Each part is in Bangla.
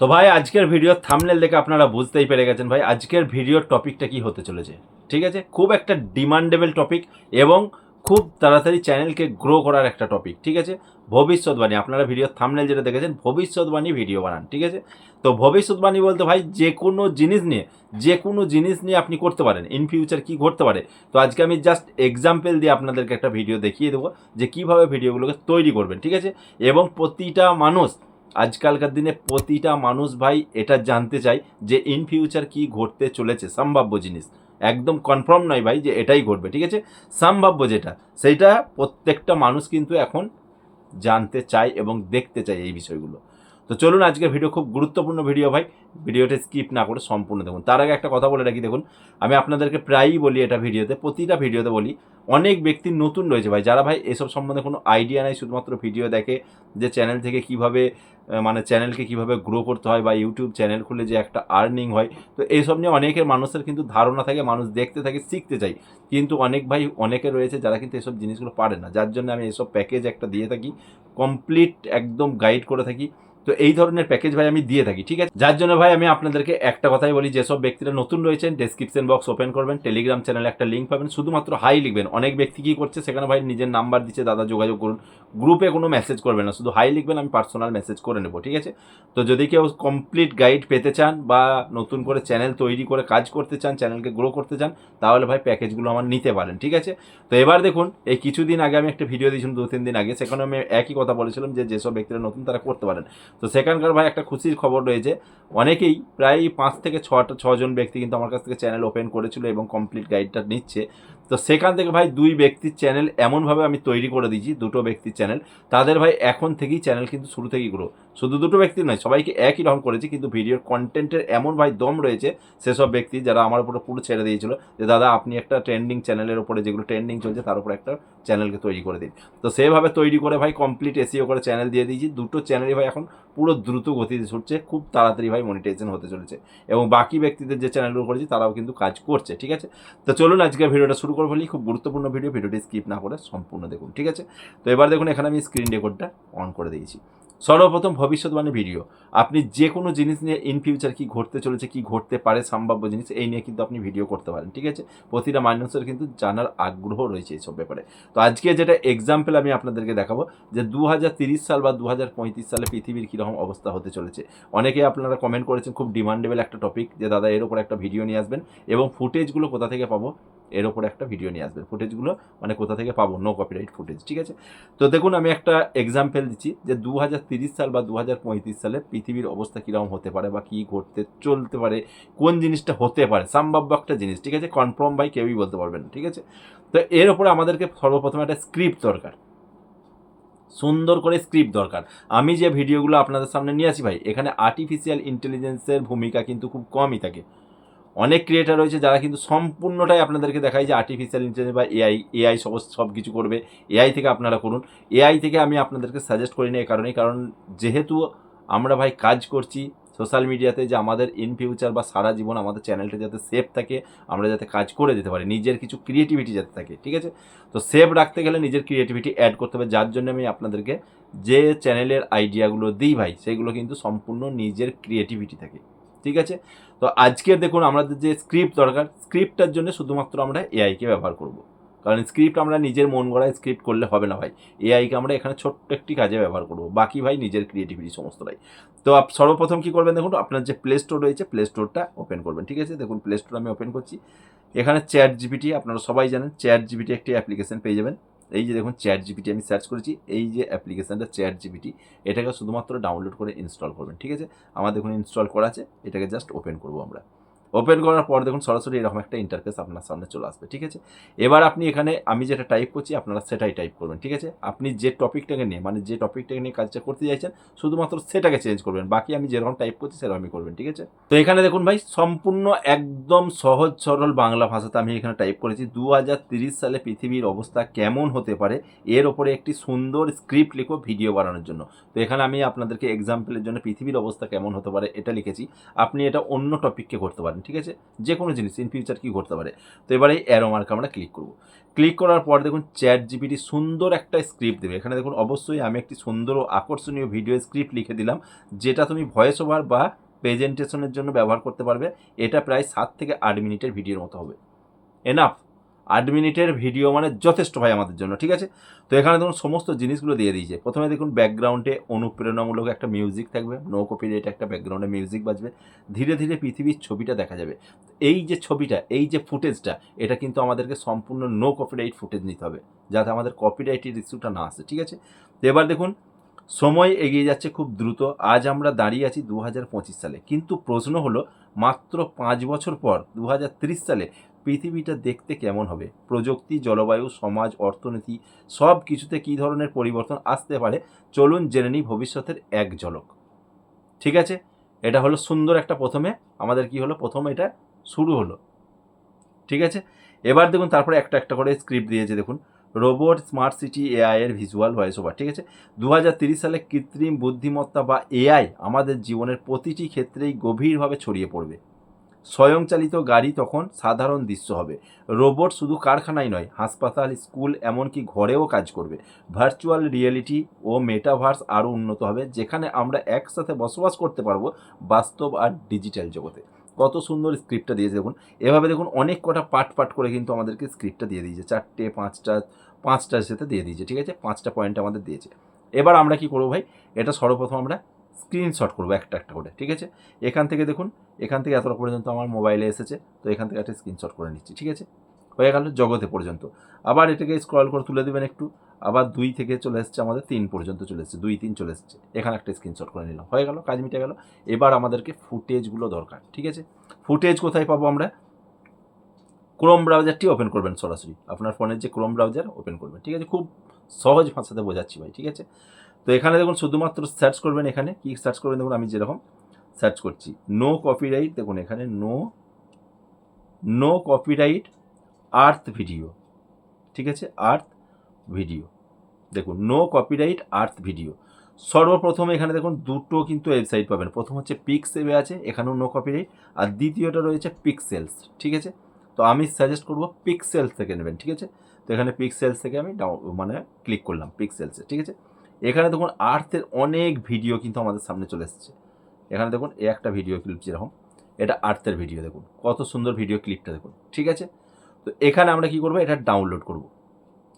তো ভাই, আজকের ভিডিও থামনেল দেখে আপনারা বুঝতেই পেরে গেছেন ভাই, আজকের ভিডিওর টপিকটা কি হতে চলেছে। ঠিক আছে? খুব একটা ডিমান্ডেবল টপিক এবং খুব তাড়াতাড়ি চ্যানেলকে গ্রো করার একটা টপিক ঠিক আছে? ভবিষ্যৎবাণী আপনারা ভিডিও থামনেল যেটা দেখেছেন ভবিষ্যৎবাণী ভিডিও বানান, ঠিক আছে? তো ভবিষ্যৎবাণী বলতে ভাই, যে কোনো জিনিস নিয়ে, যে কোনো জিনিস নিয়ে আপনি করতে পারেন ইন ফিউচার কি ঘটতে পারে? তো আজকে আমি জাস্ট এক্সাম্পল দিয়ে আপনাদেরকে একটা ভিডিও দেখিয়ে দেবো, যে কীভাবে ভিডিওগুলোকে তৈরি করবেন, ঠিক আছে? এবং প্রতিটা মানুষ আজকালকার দিনে প্রতিটা মানুষ ভাই এটা জানতে চায় যে ইন ফিউচার কি ঘটতে চলেছে, সম্ভাব্য জিনিস। একদম কনফার্ম নয় ভাই যে এটাই ঘটবে, ঠিক আছে? সম্ভাব্য যেটা, সেইটা প্রত্যেকটা মানুষ কিন্তু এখন জানতে চায় এবং দেখতে চায় এই বিষয়গুলো। তো চলুন আজকের ভিডিও খুব গুরুত্বপূর্ণ ভিডিও ভাই। ভিডিওটা স্কিপ না করে সম্পূর্ণ দেখুন। তার আগে একটা কথা বলে রাখি, দেখুন, আমি আপনাদেরকে প্রায়ই বলি এটা ভিডিওতে, প্রতিটা ভিডিওতে বলি, অনেক ব্যক্তি নতুন রয়েছে ভাই, যারা ভাই এসব সম্বন্ধে কোনো আইডিয়া নেই, শুধুমাত্র ভিডিও দেখে যে চ্যানেল থেকে কীভাবে মানে চ্যানেলকে কীভাবে গ্রো করতে হয় বা ইউটিউব চ্যানেল খুলে যে একটা আর্নিং হয়। তো এইসব নিয়ে অনেকের মানুষের কিন্তু ধারণা থাকে, মানুষ দেখতে থাকে, শিখতে চাই কিন্তু অনেক ভাই, অনেকে রয়েছে যারা কিন্তু এসব জিনিসগুলো পারে না। যার জন্য আমি এসব প্যাকেজ একটা দিয়ে থাকি কমপ্লিট একদম গাইড করে থাকি। তো এই ধরনের প্যাকেজ ভাই আমি দিয়ে থাকি, ঠিক আছে? যার জন্য ভাই আমি আপনাদেরকে একটা কথাই বলি, যেসব ব্যক্তিরা নতুন রয়েছেন ডেসক্রিপশন বক্স ওপেন করবেন টেলিগ্রাম চ্যানেলে একটা লিঙ্ক পাবেন, শুধুমাত্র হাই লিখবেন। অনেক ব্যক্তি কী করছে, সেখানে ভাই নিজের নাম্বার দিচ্ছে, দাদা যোগাযোগ করুন। গ্রুপে কোনো মেসেজ করবেন না, শুধু হাই লিখবেন, আমি পার্সোনাল মেসেজ করে নেব, ঠিক আছে? তো যদি কেউ কমপ্লিট গাইড পেতে চান বা নতুন করে চ্যানেল তৈরি করে কাজ করতে চান চ্যানেলকে গ্রো করতে চান, তাহলে ভাই প্যাকেজগুলো আমার নিতে পারেন, ঠিক আছে? তো এবার দেখুন, এই কিছুদিন আগে আমি একটা ভিডিও দিয়েছিলাম দু তিন দিন আগে, সেখানে আমি একই কথা বলেছিলাম যে, যেসব ব্যক্তিরা নতুন, তারা করতে পারেন। তো সেখানকার ভাই একটা খুশির খবর রয়েছে। অনেকেই প্রায় পাঁচ থেকে ছটা, ছজন ব্যক্তি কিন্তু আমার কাছ থেকে চ্যানেল ওপেন করেছিল এবং কমপ্লিট গাইডটা নিচ্ছে। তো সেখান থেকে ভাই দুই ব্যক্তির চ্যানেল এমনভাবে আমি তৈরি করে দিয়েছি, দুটো ব্যক্তির চ্যানেল। তাদের ভাই এখন থেকেই চ্যানেল কিন্তু শুরু থেকেই গ্রো শুধু দুটো ব্যক্তির নয়, সবাইকে একই রকম করেছি, কিন্তু ভিডিওর কন্টেন্টের এমন ভাই দম রয়েছে, সেসব ব্যক্তি যারা আমার উপরে পুরো ছেড়ে দিয়েছিল যে, দাদা, আপনি একটা ট্রেন্ডিং চ্যানেলের উপরে যেগুলো ট্রেন্ডিং চলছে, তার উপরে একটা চ্যানেলকে তৈরি করে দিন। তো সেভাবে তৈরি করে ভাই কমপ্লিট এসিও করে চ্যানেল দিয়ে দিয়েছি। দুটো চ্যানেলই ভাই এখন পুরো দ্রুত গতিতে ছুটছে, খুব তাড়াতাড়ি ভাই মনিটাইজেশন হতে চলেছে। এবং বাকি ব্যক্তিদের যে চ্যানেলগুলো করেছি, তারাও কিন্তু কাজ করছে, ঠিক আছে? তো চলুন আজকে ভিডিওটা শুরু করব বলি খুব গুরুত্বপূর্ণ ভিডিও ভিডিওটি স্কিপ না করে সম্পূর্ণ দেখুন, ঠিক আছে? তো এবার দেখুন, এখানে আমি স্ক্রিন রেকর্ডটা অন করে দিয়েছি। সর্বপ্রথম ভবিষ্যৎবাণী ভিডিও। আপনি যে কোনো জিনিস নিয়ে ইন ফিউচার কি ঘটতে চলেছে, কি ঘটতে পারে, সম্ভাব্য জিনিস, এই নিয়ে কিন্তু আপনি ভিডিও করতে পারেন, ঠিক আছে? প্রতিটা মানুষের কিন্তু জানার আগ্রহ রয়েছে এইসব ব্যাপারে। তো আজকে যেটা এক্সাম্পল আমি আপনাদেরকে দেখাবো, যে দু সাল বা দু হাজার পঁয়ত্রিশ সালে পৃথিবীর কীরকম অবস্থা হতে চলেছে। অনেকে আপনারা কমেন্ট করেছেন, খুব ডিমান্ডেবল একটা টপিক যে দাদা এর উপর একটা ভিডিও নিয়ে আসবেন এবং ফুটেজগুলো কোথা থেকে পাবো? এর ওপর একটা ভিডিও নিয়ে আসবেন। ফুটেজগুলো মানে কোথা থেকে পাবো? নো কপিরাইট ফুটেজ ঠিক আছে? তো দেখুন, আমি একটা এক্সাম্পল দিচ্ছি, যে দু হাজার সাল বা দু হাজার পঁয়ত্রিশ সালে পৃথিবীর অবস্থা কীরকম হতে পারে বা কী ঘটতে চলতে পারে, কোন জিনিসটা হতে পারে, সম্ভাব্য একটা জিনিস, ঠিক আছে? কনফার্ম বাই কেউই বলতে পারবেন ঠিক আছে? তো এর ওপরে আমাদেরকে সর্বপ্রথম একটা স্ক্রিপ্ট দরকার। সুন্দর করে স্ক্রিপ্ট দরকার। আমি যে ভিডিওগুলো আপনাদের সামনে নিয়ে আসি ভাই, এখানে আর্টিফিশিয়াল ইন্টেলিজেন্সের ভূমিকা কিন্তু খুব কমই থাকে। অনেক ক্রিয়েটার রয়েছে যারা কিন্তু সম্পূর্ণটাই আপনাদেরকে দেখায় যে আর্টিফিশিয়াল ইন্টেলিজেন্স বা এআই এআই সব সব কিছু করবে। এআই থেকে আপনারা করুন। এআই থেকে আমি আপনাদেরকে সাজেস্ট করি না এই কারণেই। কারণ যেহেতু আমরা ভাই কাজ করছি সোশ্যাল মিডিয়াতে যে আমাদের ইন ফিউচার বা সারা জীবন আমাদের চ্যানেলটা যাতে সেফ থাকে, আমরা যাতে কাজ করে যেতে পারি, নিজের কিছু ক্রিয়েটিভিটি যাতে থাকে, ঠিক আছে? তো সেফ রাখতে গেলে নিজের ক্রিয়েটিভিটি অ্যাড করতে হবে। যার জন্য আমি আপনাদেরকে যে চ্যানেলের আইডিয়াগুলো দিই ভাই, সেগুলো কিন্তু সম্পূর্ণ নিজের ক্রিয়েটিভিটি থাকে। ঠিক আছে? তো আজকে দেখুন আমাদের যে স্ক্রিপ্ট দরকার স্ক্রিপ্টটার জন্য শুধুমাত্র আমরা এআইকে ব্যবহার করব। কারণ স্ক্রিপ্ট আমরা নিজের মন গড়ায় স্ক্রিপ্ট করলে হবে না ভাই। এআইকে আমরা এখানে ছোট্ট একটি কাজে ব্যবহার করব। বাকি ভাই নিজের ক্রিয়েটিভিটি সমস্তটাই। তো আপ সর্বপ্রথম কী করবেন দেখুন, আপনার যে প্লে স্টোর রয়েছে প্লে স্টোরটা ওপেন করবেন। ঠিক আছে? দেখুন প্লে স্টোর আমি ওপেন করছি। এখানে চ্যাট জিপিটি আপনারা সবাই জানেন চ্যাট জিবিটি একটি অ্যাপ্লিকেশন পেয়ে যাবেন। এই যে দেখুন চ্যাট জিপিটি আমি সার্চ করেছি, এই যে অ্যাপ্লিকেশানটা চ্যাট জিপিটি এটাকে শুধুমাত্র ডাউনলোড করে ইনস্টল করবেন, ঠিক আছে? আমার দেখুন ইনস্টল করা আছে, এটাকে জাস্ট ওপেন করব আমরা। ওপেন করার পর দেখুন সরাসরি এরকম একটা ইন্টারফেস আপনার সামনে চলে আসবে, ঠিক আছে? এবার আপনি এখানে আমি যেটা টাইপ করছি, আপনারা সেটাই টাইপ করবেন, ঠিক আছে? আপনি যে টপিকটাকে নিয়ে মানে যে টপিকটাকে নিয়ে কাজটা করতে চাইছেন, শুধুমাত্র সেটাকে চেঞ্জ করবেন, বাকি আমি যেরকম টাইপ করছি, সেরকমই করবেন, ঠিক আছে? তো এখানে দেখুন ভাই, সম্পূর্ণ একদম সহজ সরল বাংলা ভাষাতে আমি এখানে টাইপ করেছি। দু সালে পৃথিবীর অবস্থা কেমন হতে পারে, এর ওপরে একটি সুন্দর স্ক্রিপ্ট লিখো ভিডিও বানানোর জন্য। তো এখানে আমি আপনাদেরকে এক্সাম্পলের জন্য পৃথিবীর অবস্থা কেমন হতে পারে, এটা লিখেছি। আপনি এটা অন্য টপিককে করতে পারেন। পারেন, ঠিক আছে? যে কোনো জিনিস ইন ফিউচার কী ঘটতে পারে। তো এবারে অ্যারো মার্কে আমরা ক্লিক করব। ক্লিক করার পর দেখুন চ্যাট জিপিটি সুন্দর একটা স্ক্রিপ্ট দেবে। এখানে দেখুন অবশ্যই আমি একটি সুন্দর ও আকর্ষণীয় ভিডিও স্ক্রিপ্ট লিখে দিলাম, যেটা তুমি ভয়েস ওভার বা প্রেজেন্টেশনের জন্য ব্যবহার করতে পারবে। এটা প্রায় সাত থেকে আট মিনিটের ভিডিওর মতো হবে। এনাফ আট মিনিটের ভিডিও মানে যথেষ্ট ভাই আমাদের জন্য, ঠিক আছে? তো এখানে দেখুন সমস্ত জিনিসগুলো দিয়ে দিয়েছে। প্রথমে দেখুন ব্যাকগ্রাউন্ডে অনুপ্রেরণামূলক একটা মিউজিক থাকবে নো কপিরাইট একটা ব্যাকগ্রাউন্ডে মিউজিক বাজবে, ধীরে ধীরে পৃথিবীর ছবিটা দেখা যাবে। এই যে ছবিটা, এই যে ফুটেজটা, এটা কিন্তু আমাদেরকে সম্পূর্ণ নো কপিরাইট ফুটেজ নিতে হবে, যাতে আমাদের কপিরাইটের ইস্যুটা না আসে, ঠিক আছে? তো এবার দেখুন, সময় এগিয়ে যাচ্ছে খুব দ্রুত, আজ আমরা দাঁড়িয়ে আছি দু হাজার পঁচিশ সালে। কিন্তু প্রশ্ন হলো, মাত্র পাঁচ বছর পর, দু সালে পৃথিবীটা দেখতে কেমন হবে? প্রযুক্তি, জলবায়ু, সমাজ, অর্থনীতি, সব কিছুতে কী ধরনের পরিবর্তন আসতে পারে? চলুন জেনে নিই ভবিষ্যতের এক ঝলক। ঠিক আছে? এটা হলো সুন্দর একটা প্রথমে, আমাদের কি হলো? প্রথমে এটা শুরু হলো। ঠিক আছে? এবার দেখুন, তারপরে একটা একটা করে স্ক্রিপ্ট দিয়েছে, দেখুন। রোবট স্মার্ট সিটি এআই এর ভিজুয়াল ভয়েস ওভার ঠিক আছে? দু সালে কৃত্রিম বুদ্ধিমত্তা বা এআই আমাদের জীবনের প্রতিটি ক্ষেত্রেই গভীরভাবে ছড়িয়ে পড়বে। স্বয়ংচালিত গাড়ি তখন সাধারণ দৃশ্য হবে। রোবট শুধু কারখানায় নয়, হাসপাতাল, স্কুল, এমনকি ঘরেও কাজ করবে। ভার্চুয়াল রিয়েলিটি ও মেটাভার্স আরও উন্নত হবে, যেখানে আমরা একসাথে বসবাস করতে পারব বাস্তব আর ডিজিটাল জগতে। কত সুন্দর স্ক্রিপ্টটা দিয়েছে দেখুন। এভাবে দেখুন অনেক কটা পার্ট পার্ট করে কিন্তু আমাদেরকে স্ক্রিপ্টটা দিয়ে দিয়েছে। চারটে, পাঁচটা, পাঁচটার সাথে দিয়ে দিয়েছে, ঠিক আছে? পাঁচটা পয়েন্ট আমাদের দিয়েছে। এবার আমরা কি করব ভাই? এটা সর্বপ্রথম আমরা স্ক্রিনশট করব একটা একটা করে, ঠিক আছে? এখান থেকে দেখুন, এখান থেকে এতটা পর্যন্ত আমার মোবাইলে এসেছে, তো এখান থেকে একটা স্ক্রিনশট করে নিচ্ছি, ঠিক আছে? হয়ে গেল জগতে পর্যন্ত। আবার এটাকে স্ক্রল করে তুলে দেবেন একটু, আবার দুই থেকে চলে এসছে আমাদের তিন পর্যন্ত চলে এসছে, দুই তিন চলে এসছে, এখানে একটা স্ক্রিনশট করে নিলাম, হয়ে গেল, কাজ মিটে গেল। এবার আমাদেরকে ফুটেজগুলো দরকার, ঠিক আছে? ফুটেজ কোথায় পাবো আমরা? ক্রোম ব্রাউজারটি ওপেন করবেন সরাসরি, আপনার ফোনের যে ক্রোম ব্রাউজার ওপেন করবেন, ঠিক আছে? খুব সহজ ভাষাতে বোঝাচ্ছি ভাই, ঠিক আছে? তো এখানে দেখুন শুধুমাত্র সার্চ করবেন এখানে, কি সার্চ করবেন দেখুন, আমি যেরকম সার্চ করছি। নো কপিরাইট দেখুন এখানে no no copyright earth video ঠিক আছে? আর্থ ভিডিও দেখুন নো কপিরাইট আর্থ ভিডিও সর্বপ্রথম এখানে দেখুন, দুটো কিন্তু ওয়েবসাইট পাবেন। প্রথম হচ্ছে পিক্সেবে আছে, এখানেও নো কপিরাইট আর দ্বিতীয়টা রয়েছে পিক্সেলস ঠিক আছে? তো আমি সাজেস্ট করব পিক্সেলস থেকে নেবেন, ঠিক আছে? তো এখানে পিক্সেলস থেকে আমি ডাউন মানে ক্লিক করলাম পিক্সেলসে ঠিক আছে? এখানে দেখুন আর্থের অনেক ভিডিও কিন্তু আমাদের সামনে চলে এসেছে। এখানে দেখুন এ একটা ভিডিও ক্লিপ যেরকম, এটা আর্থের ভিডিও দেখুন। কত সুন্দর ভিডিও ক্লিপটা দেখুন, ঠিক আছে? তো এখানে আমরা কি করব? এটা ডাউনলোড করব,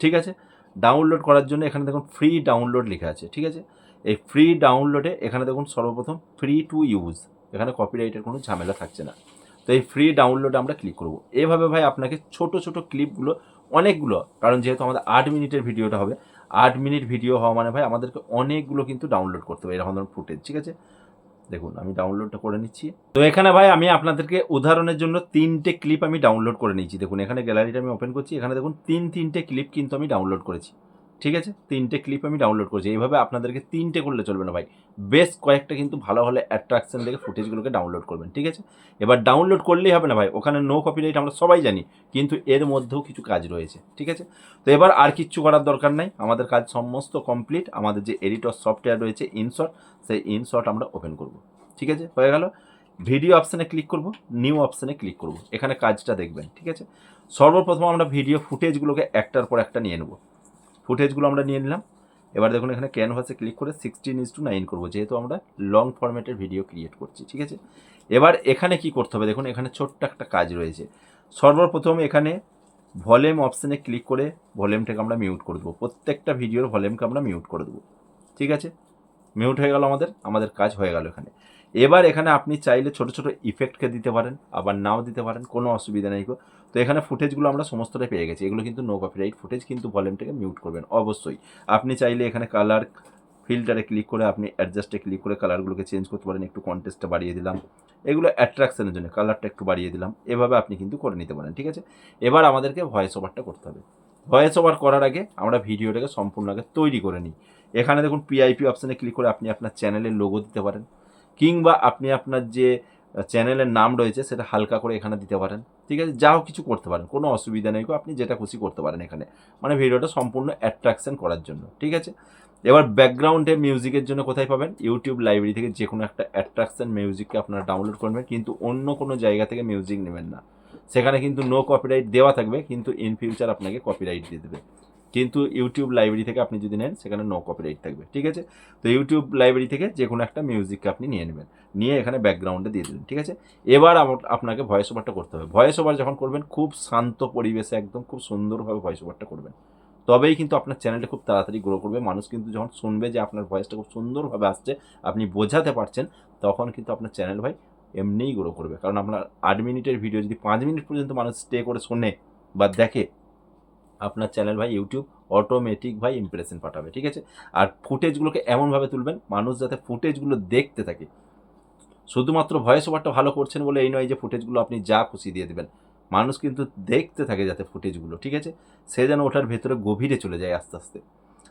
ঠিক আছে? ডাউনলোড করার জন্য এখানে দেখুন ফ্রি ডাউনলোড লেখা আছে, ঠিক আছে? এই ফ্রি ডাউনলোডে এখানে দেখুন সর্বপ্রথম ফ্রি টু ইউজ এখানে কপিরাইটের কোনো ঝামেলা থাকছে না। তো এই ফ্রি ডাউনলোডে আমরা ক্লিক করব। এভাবে ভাই আপনাকে ছোট ছোট ক্লিপগুলো অনেকগুলো, কারণ যেহেতু আমাদের আট মিনিটের ভিডিওটা হবে আট মিনিট ভিডিও হওয়া মানে ভাই আমাদেরকে অনেকগুলো কিন্তু ডাউনলোড করতে হবে, এরকম ধরনের ফুটেজ ঠিক আছে? দেখুন, আমি ডাউনলোডটা করে নিচ্ছি। তো এখানে ভাই আমি আপনাদেরকে উদাহরণের জন্য তিনটে ক্লিপ আমি ডাউনলোড করে নিয়েছি। দেখুন, এখানে গ্যালারিটা আমি ওপেন করছি, এখানে দেখুন, তিন তিনটে ক্লিপ কিন্তু আমি ডাউনলোড করেছি। ঠিক আছে? তিনটে ক্লিপ আমি ডাউনলোড করেছি। এইভাবে আপনাদেরকে তিনটে করলে চলবে না ভাই। বেশ কয়েকটা কিন্তু ভালো হলে অ্যাট্রাকশন দেখে ফুটেজগুলোকে ডাউনলোড করবেন, ঠিক আছে? এবার ডাউনলোড করলেই হবে না ভাই। ওখানে নো কপিরাইট আমরা সবাই জানি, কিন্তু এর মধ্যেও কিছু কাজ রয়েছে, ঠিক আছে? তো এবার আর কিচ্ছু করার দরকার নাই। আমাদের কাজ সমস্ত কমপ্লিট আমাদের যে এডিটর সফটওয়্যার রয়েছে ইনশট সেই ইনশট আমরা ওপেন করব, ঠিক আছে? হয়ে গেল। ভিডিও অপশানে ক্লিক করব নিউ অপশানে ক্লিক করব। এখানে কাজটা দেখবেন, ঠিক আছে? সর্বপ্রথম আমরা ভিডিও ফুটেজগুলোকে একটার পর একটা নিয়ে নেব। ফুটেজগুলো আমরা নিয়ে নিলাম। এবার দেখুন এখানে ক্যানভাসে ক্লিক করে সিক্সটিন ইস টু নাইন করব, যেহেতু আমরা লং ফরম্যাটের ভিডিও ক্রিয়েট করছি, ঠিক আছে? এবার এখানে কি করতে হবে? দেখুন এখানে ছোট্ট একটা কাজ রয়েছে। সর্বপ্রথম এখানে ভলিউম অপশানে ক্লিক করে ভলিউমটাকে আমরা মিউট করে দেবো। প্রত্যেকটা ভিডিওর ভলিউমকে আমরা মিউট করে দেবো, ঠিক আছে? মিউট হয়ে গেল আমাদের আমাদের কাজ হয়ে গেল এখানে। এবার এখানে আপনি চাইলে ছোট ছোট ইফেক্টকে দিতে পারেন, আবার নাও দিতে পারেন, কোনো অসুবিধা নেই তো এখানে ফুটেজগুলো আমরা সমস্তটাই পেয়ে গেছি। এগুলো কিন্তু নো কপিরাইট ফুটেজ, কিন্তু ভলিউমটাকে মিউট করবেন, অবশ্যই। আপনি চাইলে এখানে কালার ফিল্টারে ক্লিক করে আপনি অ্যাডজাস্টে ক্লিক করে কালারগুলোকে চেঞ্জ করতে পারেন, একটু কন্টেস্টটা বাড়িয়ে দিলাম। এগুলো অ্যাট্রাকশনের জন্য কালারটা একটু বাড়িয়ে দিলাম। এভাবে আপনি কিন্তু করে নিতে পারেন, ঠিক আছে? এবার আমাদেরকে ভয়েস ওভারটা করতে হবে। ভয়েস ওভার করার আগে আমরা ভিডিওটাকে সম্পূর্ণ আগে তৈরি করে নিই। এখানে দেখুন পিআইপি অপশানে ক্লিক করে আপনি আপনার চ্যানেলের লোগো দিতে পারেন, কিংবা আপনি আপনার যে চ্যানেলের নাম রয়েছে, সেটা হালকা করে এখানে দিতে পারেন। ঠিক আছে? যাও কিছু করতে পারেন, কোনো অসুবিধা নেই আপনি যেটা খুশি করতে পারেন এখানে। মানে ভিডিওটা সম্পূর্ণ অ্যাট্রাকশন করার জন্য, ঠিক আছে? এবার ব্যাকগ্রাউন্ডে মিউজিকের জন্য কোথায় পাবেন? ইউটিউব লাইব্রেরি থেকে যে কোনো একটা অ্যাট্রাকশন মিউজিককে আপনারা ডাউনলোড করবেন, কিন্তু অন্য কোনো জায়গা থেকে মিউজিক নেবেন না। সেখানে কিন্তু নো কপিরাইট দেওয়া থাকবে, কিন্তু ইন ফিউচার আপনাকে কপিরাইট দিয়ে দেবে। কিন্তু ইউটিউব লাইব্রেরি থেকে আপনি যদি নেন, সেখানে নো কপিরাইট থাকবে, ঠিক আছে? তো ইউটিউব লাইব্রেরি থেকে যে কোনো একটা মিউজিককে আপনি নিয়ে নেবেন। নিয়ে এখানে ব্যাকগ্রাউন্ডে দিয়ে দেবেন, ঠিক আছে? এবার আপনাকে ভয়েস ওভারটা করতে হবে। ভয়েস ওভার যখন করবেন, খুব শান্ত পরিবেশে একদম খুব সুন্দরভাবে ভয়েস ওভারটা করবেন। তবেই কিন্তু আপনার চ্যানেলটা খুব তাড়াতাড়ি গ্রো করবে। মানুষ কিন্তু যখন শুনবে যে আপনার ভয়েসটা খুব সুন্দরভাবে আসছে, আপনি বোঝাতে পারছেন, তখন কিন্তু আপনার চ্যানেল ভাই এমনিই গ্রো করবে। কারণ আপনার আট মিনিটের ভিডিও যদি পাঁচ মিনিট পর্যন্ত মানুষ স্টে করে শোনে বা দেখে আপনার চ্যানেল ভাই ইউটিউব অটোমেটিক ভাই ইমপ্রেশন পাঠাবে, ঠিক আছে? আর ফুটেজগুলোকে এমনভাবে তুলবেন, মানুষ যাতে ফুটেজগুলো দেখতে থাকে। শুধুমাত্র ভয়েস ওভারটা ভালো করছেন বলে এই নয় যে ফুটেজগুলো আপনি যা খুশি দিয়ে দেবেন। মানুষ কিন্তু দেখতে থাকে যাতে ফুটেজগুলো ঠিক আছে? সে যেন ওটার ভেতরে গভীরে চলে যায় আস্তে আস্তে।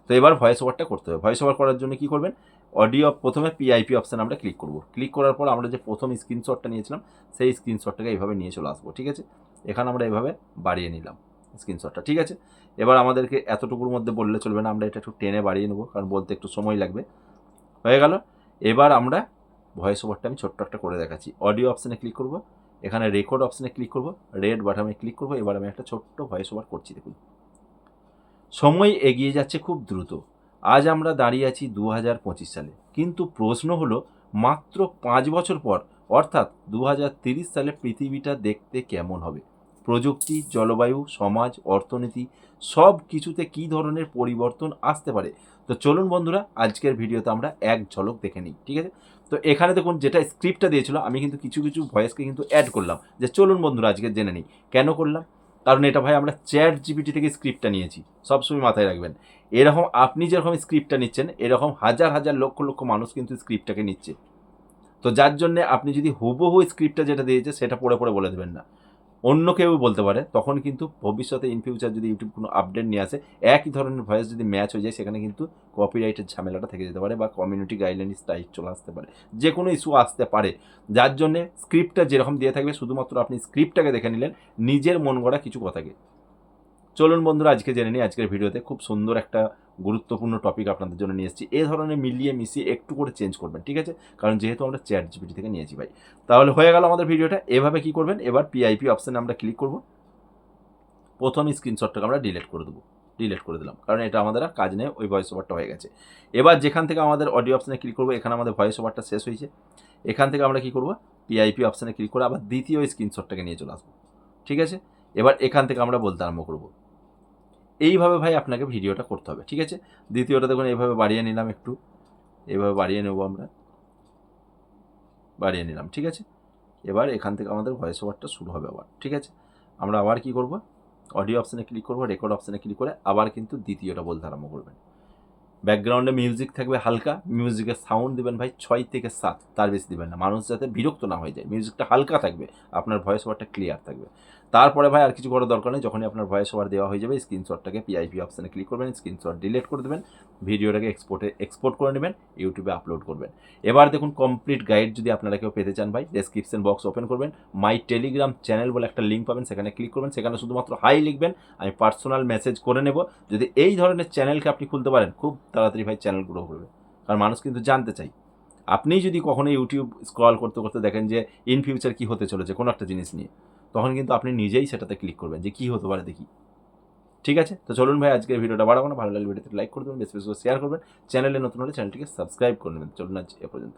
তো এবার ভয়েস ওভারটা করতে হবে। ভয়েস ওভার করার জন্য কী করবেন? অডিও প্রথমে পিআইপি অপশান আমরা ক্লিক করব। ক্লিক করার পর আমরা যে প্রথম স্ক্রিনশটটা নিয়েছিলাম, সেই স্ক্রিনশটটাকে এইভাবে নিয়ে চলে আসব, ঠিক আছে? এখানে আমরা এভাবে বাড়িয়ে নিলাম। স্ক্রিনশটটা ঠিক আছে? এবার আমাদেরকে এতটুকুর মধ্যে বললে চলবে না, আমরা এটা একটু টেনে বাড়িয়ে নেব, কারণ বলতে একটু সময় লাগবে। হয়ে গেল? এবার আমরা ভয়েস ওভারটা আমি ছোট্ট একটা করে দেখাচ্ছি। অডিও অপশানে ক্লিক করব, এখানে রেকর্ড অপশানে ক্লিক করব রেড বাটনে ক্লিক করব, এবার আমি একটা ছোট্ট ভয়েস ওভার করছি, দেখুন। সময় এগিয়ে যাচ্ছে খুব দ্রুত। আজ আমরা দাঁড়িয়ে আছি দু হাজার পঁচিশ সালে। কিন্তু প্রশ্ন হলো, মাত্র পাঁচ বছর পর, অর্থাৎ দু সালে পৃথিবীটা দেখতে কেমন হবে? প্রযুক্তি, জলবায়ু, সমাজ, অর্থনীতি, সব কিছুতে কী ধরনের পরিবর্তন আসতে পারে? তো চলুন বন্ধুরা, আজকের ভিডিওতে আমরা এক ঝলক দেখে নিই, ঠিক আছে? তো এখানে দেখুন, যেটা স্ক্রিপ্টটা দিয়েছিল, আমি কিন্তু কিছু কিছু ভয়েসকে কিন্তু অ্যাড করলাম। যে চলুন বন্ধুরা, আজকে জেনে নিই। কেন করলাম? কারণ এটা ভাই আমরা চ্যাট জিপিটি থেকে স্ক্রিপ্টটা নিয়েছি সবসময় মাথায় রাখবেন। এরকম আপনি যেরকম স্ক্রিপ্টটা নিচ্ছেন, এরকম হাজার হাজার লক্ষ লক্ষ মানুষ কিন্তু স্ক্রিপ্টটাকে নিচ্ছে। তো যার জন্যে আপনি যদি হুবহু স্ক্রিপ্টটা যেটা দিয়েছে, সেটা পড়ে পড়ে বলে দেবেন না। অন্য কেউ বলতে পারে, তখন কিন্তু ভবিষ্যতে ইন ফিউচার যদি ইউটিউব কোনো আপডেট নিয়ে আসে, একই ধরনের ভয়েস যদি ম্যাচ হয়ে যায়, সেখানে কিন্তু কপিরাইটের ঝামেলাটা থেকে যেতে পারে বা কমিউনিটি গাইডলাইন স্ট্রাইক চলে আসতে পারে। যে কোনো ইস্যু আসতে পারে। যার জন্যে স্ক্রিপ্টটা যেরকম দিয়ে থাকবে, শুধুমাত্র আপনি স্ক্রিপ্টটাকে দেখে নিলেন, নিজের মন গড়া কিছু কথাকে চলুন বন্ধুরা, আজকে জেনে নিই, আজকের ভিডিওতে খুব সুন্দর একটা গুরুত্বপূর্ণ টপিক আপনাদের জন্য নিয়ে এসেছি। এ ধরনের মিলিয়ে মিশিয়ে একটু করে চেঞ্জ করবেন, ঠিক আছে? কারণ যেহেতু আমরা চ্যাট জিপিটি থেকে নিয়েছি ভাই। তাহলে হয়ে গেল আমাদের ভিডিওটা। এভাবে কি করবেন? এবার পিআইপি অপশানে আমরা ক্লিক করব। প্রথম স্ক্রিনশটটাকে আমরা ডিলিট করে দেবো। ডিলিট করে দিলাম। কারণ এটা আমাদের আর কাজ নেই, ওই ভয়েস ওভারটা হয়ে গেছে। এবার যেখান থেকে আমাদের অডিও অপশানে ক্লিক করব, এখানে আমাদের ভয়েস ওভারটা শেষ হয়েছে। এখান থেকে আমরা কি করব? পিআইপি অপশানে ক্লিক করে আবার দ্বিতীয় স্ক্রিনশটটাকে নিয়ে চলে আসব। ঠিক আছে? এবার এখান থেকে আমরা বলতে আরম্ভ করব। এইভাবে ভাই আপনাকে ভিডিওটা করতে হবে, ঠিক আছে? দ্বিতীয়টা দেখুন, এইভাবে বাড়িয়ে নিলাম একটু। এইভাবে বাড়িয়ে নেব আমরা। বাড়িয়ে নিলাম, ঠিক আছে? এবার এখান থেকে আমাদের ভয়েস ওভারটা শুরু হবে আবার, ঠিক আছে? আমরা আবার কি করব? অডিও অপশানে ক্লিক করব রেকর্ড অপশানে ক্লিক করে আবার কিন্তু দ্বিতীয়টা বলতে আরম্ভ করবেন। ব্যাকগ্রাউন্ডে মিউজিক থাকবে হালকা মিউজিকের সাউন্ড দিবেন ভাই ছয় থেকে সাত, তার বেশি দিবেন না। মানুষ যাতে বিরক্ত না হয়ে যায় মিউজিকটা হালকা থাকবে, আপনার ভয়েস ওভারটা ক্লিয়ার থাকবে। তারপরে ভাই আর কিছু করার দরকার নেই, যখনই আপনার ভয়েস ওভার দেওয়া হয়ে যাবে স্ক্রিনশটটাকে পিআইপি অপশানে ক্লিক করবেন স্ক্রিনশট ডিলিট করে দেবেন, ভিডিওটাকে এক্সপোর্টে এক্সপোর্ট করে নেবেন ইউটিউবে আপলোড করবেন। এবার দেখুন কমপ্লিট গাইড যদি আপনারা কেউ পেতে চান ভাই ডেসক্রিপশন বক্স ওপেন করবেন মাই টেলিগ্রাম চ্যানেল বলে একটা লিঙ্ক পাবেন, সেখানে ক্লিক করবেন, সেখানে শুধুমাত্র হাই লিখবেন, আমি পার্সোনাল মেসেজ করে নেব। যদি এই ধরনের চ্যানেলকে আপনি খুলতে পারেন, খুব তাড়াতাড়ি ভাই চ্যানেল গ্রো করবে কারণ মানুষ কিন্তু জানতে চাই আপনি যদি কখনো ইউটিউব স্ক্রল করতে করতে দেখেন যে ইন ফিউচার কী হতে চলেছে, কোনো একটা জিনিস নিয়ে। তখন কিন্তু আপনি নিজেই সেটাতে ক্লিক করবেন যে কী হতে পারে দেখি। ঠিক আছে? তো চলুন ভাই, আজকের ভিডিওটা বাড়াবো না। ভালো লাগলে ভিডিওতে লাইক করে দেবেন বেশি বেশি শেয়ার করবেন। চ্যানেলে নতুন হলে চ্যানেলটিকে সাবস্ক্রাইব করে নেবেন। চলুন আজ এ পর্যন্ত।